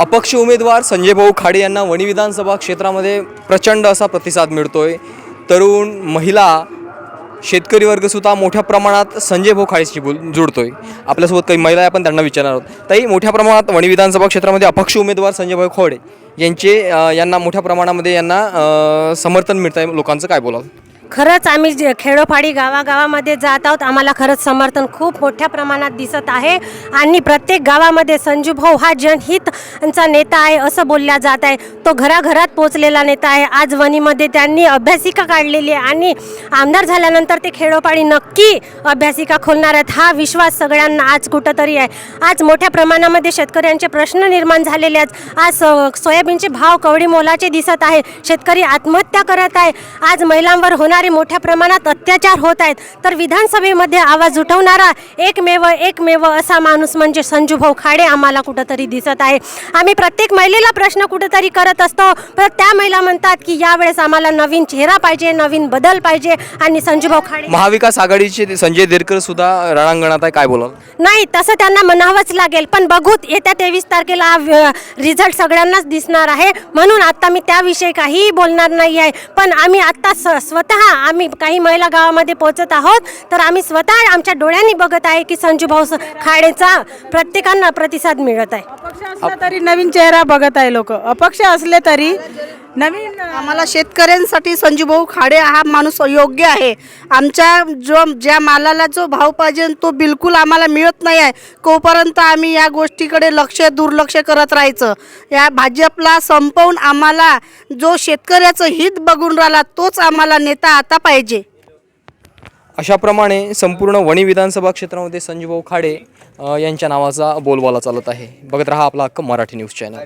अपक्ष उमेदवार संजय भाऊ खाडे यांना वणी विधानसभा क्षेत्रामध्ये प्रचंड असा प्रतिसाद मिळतोय. तरुण महिला शेतकरी वर्गसुद्धा मोठ्या प्रमाणात संजय भाऊ खाडेशी बोल जुडतोय. आपल्यासोबत काही महिला आपण त्यांना विचारणार आहोत. ताई मोठ्या प्रमाणात वणी विधानसभा क्षेत्रामध्ये अपक्ष उमेदवार संजय भाऊ खोडे यांचे यांना मोठ्या प्रमाणामध्ये यांना समर्थन मिळत आहे लोकांचं काय बोलावं खरंच आम्ही जे खेडोपाडी गावागावामध्ये जात आहोत आम्हाला खरंच समर्थन खूप मोठ्या प्रमाणात दिसत आहे. आणि प्रत्येक गावामध्ये संजू भाऊ हा जनहितचा नेता आहे असं बोलल्या जात आहे. तो घराघरात पोचलेला नेता आहे. आज वणीमध्ये त्यांनी अभ्यासिका काढलेली आहे आणि आमदार झाल्यानंतर ते खेडोपाडी नक्की अभ्यासिका खोलणार आहेत. हा विश्वास सगळ्यांना आज कुठंतरी आहे. आज मोठ्या प्रमाणामध्ये शेतकऱ्यांचे प्रश्न निर्माण झालेले आहेत. आज स- सोयाबीनचे भाव कवडी मोलाचे दिसत आहे. शेतकरी आत्महत्या करत आहे. आज महिलांवर होणार मोठ्या प्रमाणात अत्याचार होत आहेत. तर विधानसभेमध्ये आवाज उठवणारा एकमेव एकमेव असा माणूस म्हणजे संजू भाऊ खाडे आम्हाला कुठंतरी दिसत आहे. आम्ही प्रत्येक महिलेला प्रश्न कुठंतरी करत असतो. पण त्या महिला म्हणतात की यावेळेस आम्हाला नवीन चेहरा पाहिजे नवीन बदल पाहिजे आणि संजू भाऊ खाडे महाविकास आघाडीचे संजय देरकर सुद्धा रणांगणात आहे. काय बोलाल? नाही तसं त्यांना म्हणावंच लागेल. पण बघूत येत्या तेवीस तारखेला रिझल्ट सगळ्यांनाच दिसणार आहे. म्हणून आता मी त्याविषयी काहीही बोलणार नाही आहे. पण आम्ही आत्ता स्वतः आम्ही काही महिला गावामध्ये पोहोचत आहोत तर आम्ही स्वतः आमच्या डोळ्यांनी बघत आहे की संजू भाऊ खाडेचा प्रत्येकांना प्रतिसाद मिळत आहे. अपक्ष असला तरी नवीन चेहरा बघत आहे लोक. अपक्ष असले तरी नवीन आम्हाला शेतकऱ्यांसाठी संजूभाऊ खाडे हा माणूस योग्य आहे. आमच्या जो ज्या मालाला जो भाव पाहिजे तो बिलकुल आम्हाला मिळत नाही आहे. तोपर्यंत आम्ही या गोष्टीकडे लक्ष दुर्लक्ष करत राहायचं. या भाजपला संपवून आम्हाला जो शेतकऱ्याचं हित बघून राहिला तोच आम्हाला नेता आता पाहिजे. अशाप्रमाणे संपूर्ण वणी विधानसभा क्षेत्रामध्ये संजूभाऊ खाडे अ, यांच्या नावाचा बोलबाला चालत आहे. बघत रहा आपला हक्क मराठी न्यूज चॅनल.